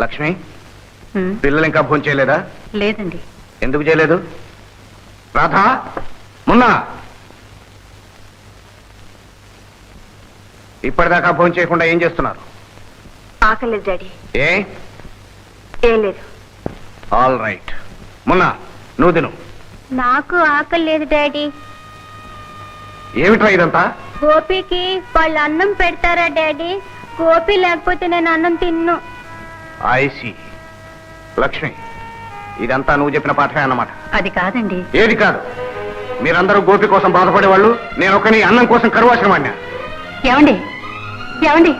లక్ష్మి పిల్లలు ఇంకా ఫోన్ చేయలేదా? లేదండి. ఎందుకు చేయలేదు? రాధా మొన్న. ఇప్పటిదాకా ఫోన్ చేయకుండా ఏం చేస్తున్నారు? ఆకలేదు డాడీ. ఏ? ఏం లేదు. All right. మొన్న నువ్వు తిను. నాకు ఆకలి లేదు డాడీ. ఏమిట్రా ఇదంతా? గోపికి వాళ్ళు అన్నం పెడతారా డాడీ? గోపి లేకపోతే నేను అన్నం తిన్ను. ఐసి లక్ష్మి ఇదంతా నువ్వు చెప్పిన పాఠమే అన్నమాట. అది కాదండి. ఏది కాదు? మీరందరూ గోపి కోసం బాధపడేవాళ్ళు నేను ఒకని అన్నం కోసం కరువాసిన వాడినా. ఏమండి? ఏమండి?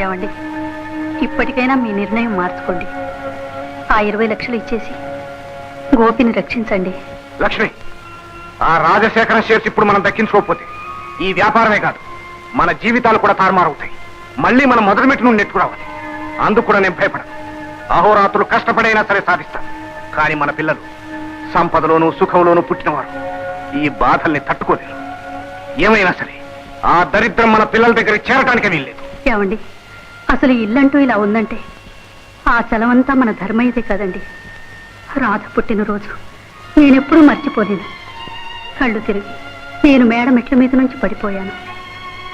ఏమండి? ఇప్పటికైనా మీ నిర్ణయం మార్చుకోండి. ఆ ఇరవై లక్షలు ఇచ్చేసి గోపిని రక్షించండి. లక్ష్మి ఆ రాజశేఖరం షేర్స్ ఇప్పుడు మనం దక్కించుకోకపోతే ఈ వ్యాపారమే కాదు మన జీవితాలు కూడా తారుమారవుతాయి. మళ్ళీ మనం మొదటి మెట్టు నుండి నెట్టుకురావాలి. అందుకు కూడా నేను భయపడను. అహోరాత్రులు కష్టపడైనా సరే సాధిస్తాను కానీ మన పిల్లలు సంపదలోనూ సుఖంలోనూ పుట్టినవారు ఈ బాధల్ని తట్టుకోలేరు. ఏమైనా సరే ఆ దరిద్రం మన పిల్లల దగ్గర చేరటానికి వీల్లేదు. ఏమండి? అసలు ఇల్లంటూ ఇలా ఉందంటే ఆ చలవంతా మన ధర్మయ్యదే కదండి. రాధ పుట్టినరోజు నేనెప్పుడూ మర్చిపోలేను. కళ్ళు తిరిగి నేను మేడ మెట్ల మీద నుంచి పడిపోయాను.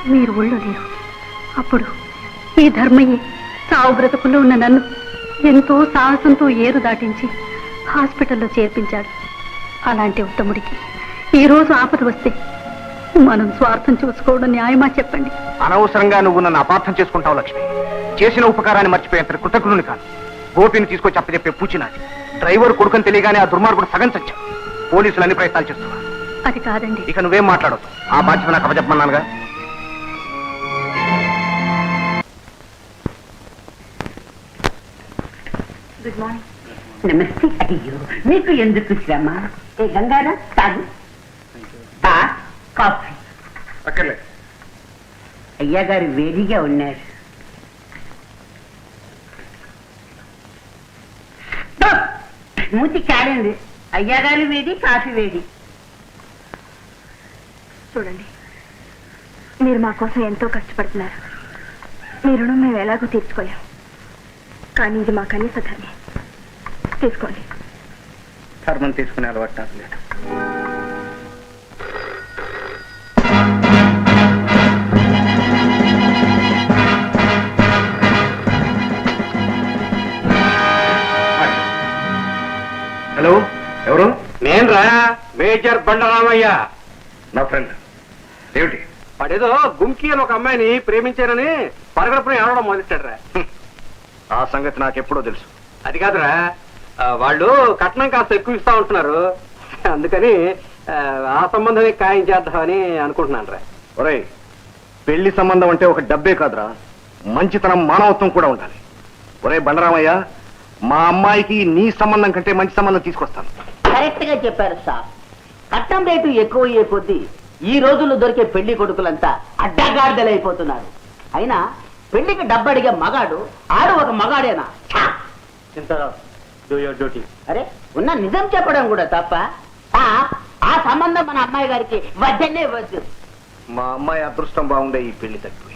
మీరు ఒళ్ళు లేరు. అప్పుడు ఈ ధర్మయ్యే సావు బ్రతుకుల్లో ఉన్న నన్ను ఎంతో సాహసంతో ఏరు దాటించి హాస్పిటల్లో చేర్పించాడు. అలాంటి ఉత్తముడికి ఈరోజు ఆపద వస్తే మనం స్వార్థం చూసుకోవడం న్యాయమా చెప్పండి? అనవసరంగా నువ్వు నన్ను అపార్థం చేసుకుంటావు లక్ష్మి. చేసిన ఉపకారాన్ని మర్చిపోయేంత కృతజ్ఞుని కాదు. గోపిని తీసుకొచ్చి అప్పచెప్పే పూచి నాది డ్రైవర్ కొడుకుని తెలియగానే ఆ దుర్మార్గుడు సగం చచ్చాడు. పోలీసులు అన్ని ప్రయత్నాలు చేస్తున్నారు. అది కాదండి. ఇక నువ్వేం మాట్లాడొద్దు. ఆ బాధ్యత నాకు అప్పచెప్పమన్నానుగా. గుడ్ మార్నింగ్ నమస్తే అయ్యో మీకు ఎందుకు శ్రమ? ఏ గంగారా తాగు. కాఫీ. అక్కర్లేదు. అయ్యా గారు వేడిగా ఉన్నారు. మూతి కాలండి అయ్యా గారు వేడి కాఫీ వేడి. చూడండి మీరు మా కోసం ఎంతో కష్టపడుతున్నారు. మీ రుణం మేము ఎలాగో తీర్చుకోలేం. కానీ ఇది మా కనీస ధర్మం తీసుకోండి. ధర్మం తీసుకునే అలవాటు నాకు లేదు. బండరామయ్య నా ఫ్రెండ్ ఏమిటి? వాడేదో గుంకి అని ఒక అమ్మాయిని ప్రేమించానని పరగడపున ఏడవడం మొదలెట్టాడు రా ఆ సంగతి నాకు ఎప్పుడో తెలుసు. అది కాదురా. ఆ, వాళ్ళు కట్నం కాస్త ఎక్కువ ఇస్తా ఉంటున్నారు. అందుకని ఆ, ఆ సంబంధమే ఖాయం చేద్దామని అనుకుంటున్నాను రా ఒరేయ్ పెళ్ళి సంబంధం అంటే ఒక డబ్బే కాదురా. మంచితనం మానవత్వం కూడా ఉండాలి. ఒరే బండరామయ్య మా అమ్మాయికి నీ సంబంధం కంటే మంచి సంబంధం తీసుకొస్తాను. కరెక్ట్గా చెప్పారు సార్. కట్నం రేటు ఎక్కువ అయ్యే కొద్దీ ఈ రోజుల్లో దొరికే పెళ్ళి కొడుకులంతా అడ్డగాడిదలైపోతున్నారు. అయినా పెళ్ళికి డబ్బడిగే మగాడు ఆడు ఒక మగాడేనా? డ్యూటీ అరే ఉన్న నిజం చెప్పడం కూడా తప్ప ఆ, సంబంధం మన అమ్మాయి గారికి వద్దనే వద్దు. మా అమ్మాయి అదృష్టం బాగుండే ఈ పెళ్ళి తగ్గిపోయి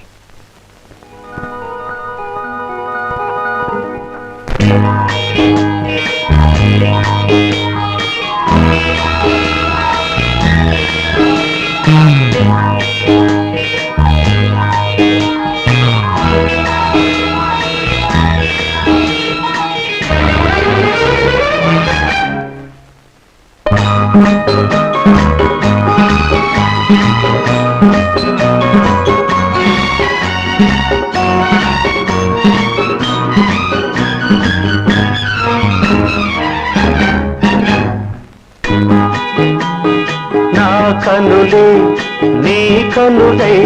కనుడై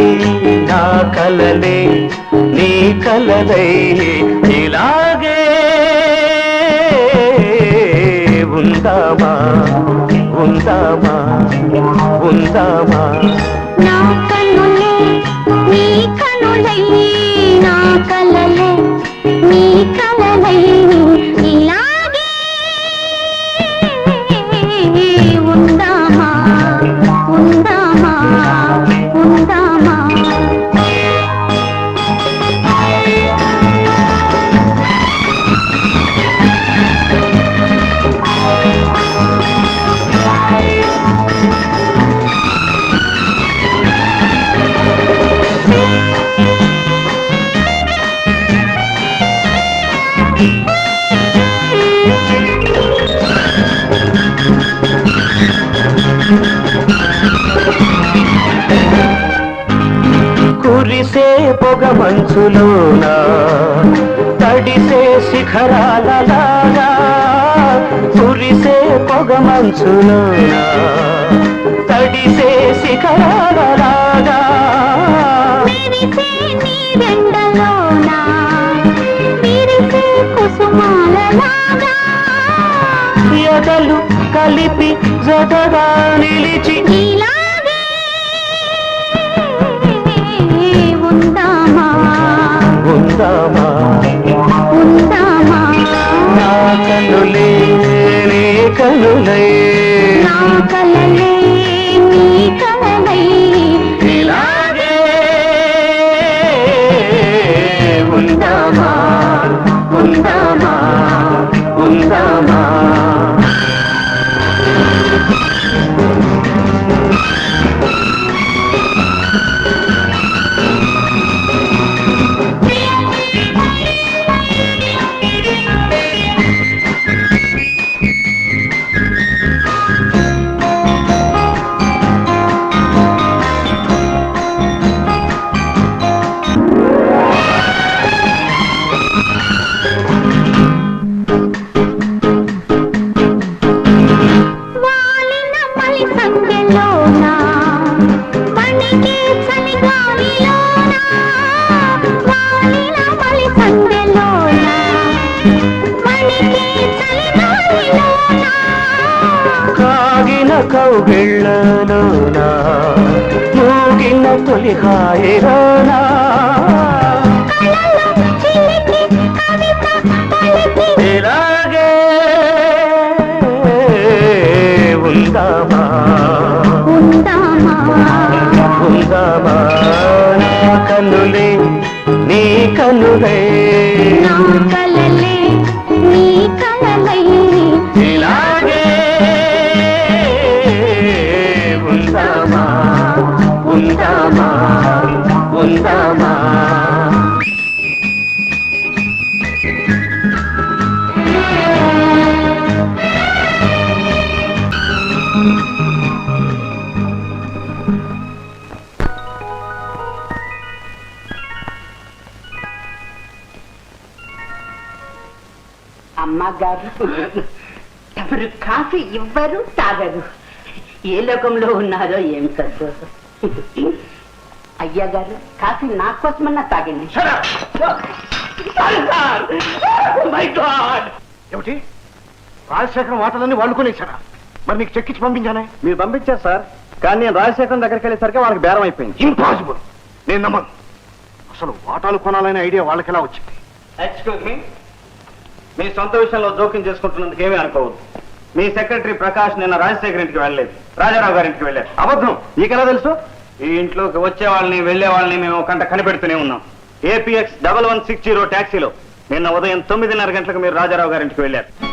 నా కలలే నీ కలలై ఇలాగే ఉందామా ఉందామా ఉందామా? నా కనులే నీ కనులై నా కలలే నీ కలలై మంచులోన తడిసే శిఖరాలలాగా కురిసే పొగ మంచులోన తడిసే శిఖరాలలాగా ఎదలు కలిపి జగగా నిలిచి నా కనులే నీ కనులై. నా కలలే పలికి ఇలాగే ఉందామా? ఉందామా? నా కనులే నీ కనులే. నా కలలే నీ కలలై. ఇలాగే అమ్మగారు. తమరు కాఫీ ఇవ్వరు తాగరు. ఏ లోకంలో ఉన్నారో ఏం సద్దు. అయ్యా గారు కాఫీ నా కోసమన్నా తాగండి. మై గాడ్ ఏమిటి? రాజశేఖరం వాటలన్నీ వాళ్ళు కొనేశారా మరి నీకు చెక్కిచ్చి పంపించానే? మీరు పంపించారు సార్ కానీ నేను రాజశేఖరం దగ్గరికి వెళ్ళేసరికి వాళ్ళకి బేరం అయిపోయింది. ఇంపాసిబుల్ నేను నమ్మను. అసలు వాటాలు కొనాలనే ఐడియా వాళ్ళకి ఎలా వచ్చింది? ఎక్స్క్యూజ్ మీ మీ సొంత విషయంలో జోక్యం చేసుకుంటున్నందుకు ఏమీ అనుకోవద్దు. మీ సెక్రటరీ ప్రకాష్ నిన్న రాజశేఖర్ ఇంటికి వెళ్ళలేదు. రాజారావు గారి ఇంటికి వెళ్ళారు. అబద్ధం. నీకెలా తెలుసు? ఈ ఇంట్లోకి వచ్చే వాళ్ళని వెళ్ళే వాళ్ళని మేము కంట కనిపెడుతూనే ఉన్నాం. APX double one six zero ట్యాక్సీలో నిన్న ఉదయం తొమ్మిదిన్నర గంటలకు మీరు రాజారావు గారి ఇంటికి వెళ్ళారు.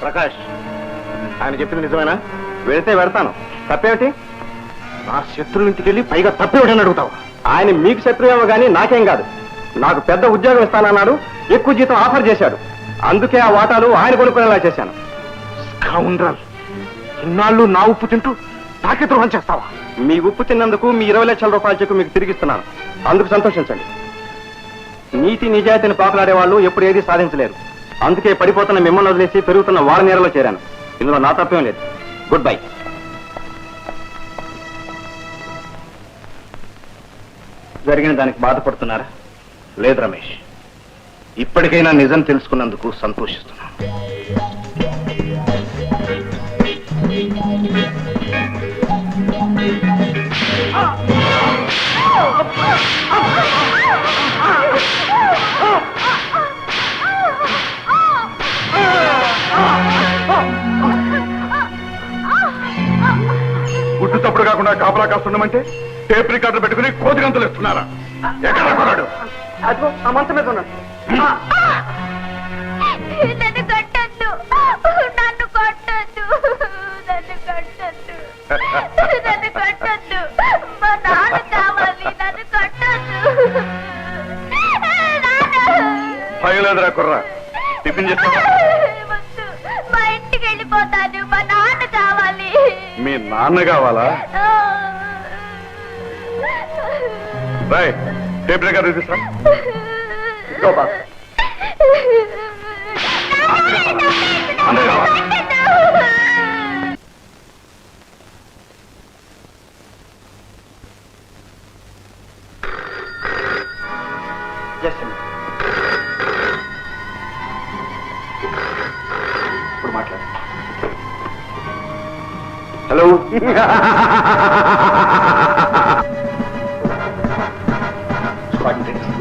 ప్రకాష్ ఆయన చెప్పింది నిజమేనా? వెళితే వెళ్తాను. తప్పేమిటి? నా శత్రువు ఇంటికి వెళ్ళి పైగా తప్పేమిటని అడుగుతావు. ఆయన మీకు శత్రువేమో కానీ నాకేం కాదు. నాకు పెద్ద ఉద్యోగం ఇస్తానన్నాడు ఎక్కువ జీతం ఆఫర్ చేశాడు. అందుకే ఆ వాటాలు ఆయన కొనుక్కునేలా చేశాను. ఇన్నాళ్ళు నా ఉప్పు తింటూ నాకే ద్రోహం చేస్తావా? మీ ఉప్పు తిన్నందుకు మీ ఇరవై లక్షల రూపాయల చెక్కు మీకు తిరిగిస్తున్నాను. అందుకు సంతోషించండి. నీతి నిజాయితీని పాకులాడే వాళ్ళు ఎప్పుడు ఏది సాధించలేరు. అందుకే పడిపోతున్న మిమ్మల్ని వదిలేసి పెరుగుతున్న వాళ్ళ నీరలో చేరాను. ఇందులో నా తప్పేం లేదు. గుడ్ బై జరిగిన దానికి బాధపడుతున్నారా? లేదు రమేష్. ఇప్పటికైనా నిజం తెలుసుకున్నందుకు సంతోషిస్తున్నాను. గుడ్డు తప్పుడు కాకుండా కాపలా కాస్తుండమంటే టేప్ రికార్డులు పెట్టుకుని కోతి గంతులు ఇస్తున్నారా ఎక్కడ కొన్నాడు అదిగో ఆ మంచం మీద ఉన్నాడు. నన్ను కొట్టద్దు. నన్ను కొట్టద్దు. నన్ను కొట్టద్దు. నన్ను కొట్టద్దు. మా నాన్న కావాలి. నన్ను కొట్టద్దు. భయం లేదురా కుర్రా. టిఫిన్ వద్దు. మా ఇంటికి వెళ్ళిపోతాను. మా నాన్న కావాలి. మీ నాన్న కావాలా. బాయ్ టేప్ రికార్డు తీసుకురా ఇదిగో బాస్. అందరూ కావాలి. ఇప్పుడు మాట్లాడు హలో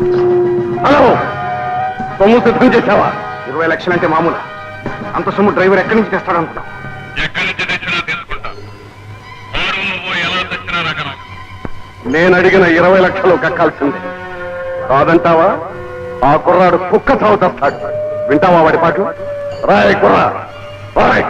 హలో. సొమ్ము సిద్ధం చేసావా ఇరవై లక్షలంటే మామూలు. అంత సొమ్ము డ్రైవర్ ఎక్కడి నుంచి తెస్తాడు అనుకున్నాం ఎక్కడి నుంచి తెచ్చినా తీసుకుంటా వాడు నువ్వు ఎలా తెచ్చినా రకం. నేను అడిగిన ఇరవై లక్షలు కక్కాల్సిందే. కాదంటావా? ఆ కుర్రాడు కుక్క చావు తెస్తాడు. వింటావా వాడి పాటలు? రాయ్ కుర్రా రాయ్.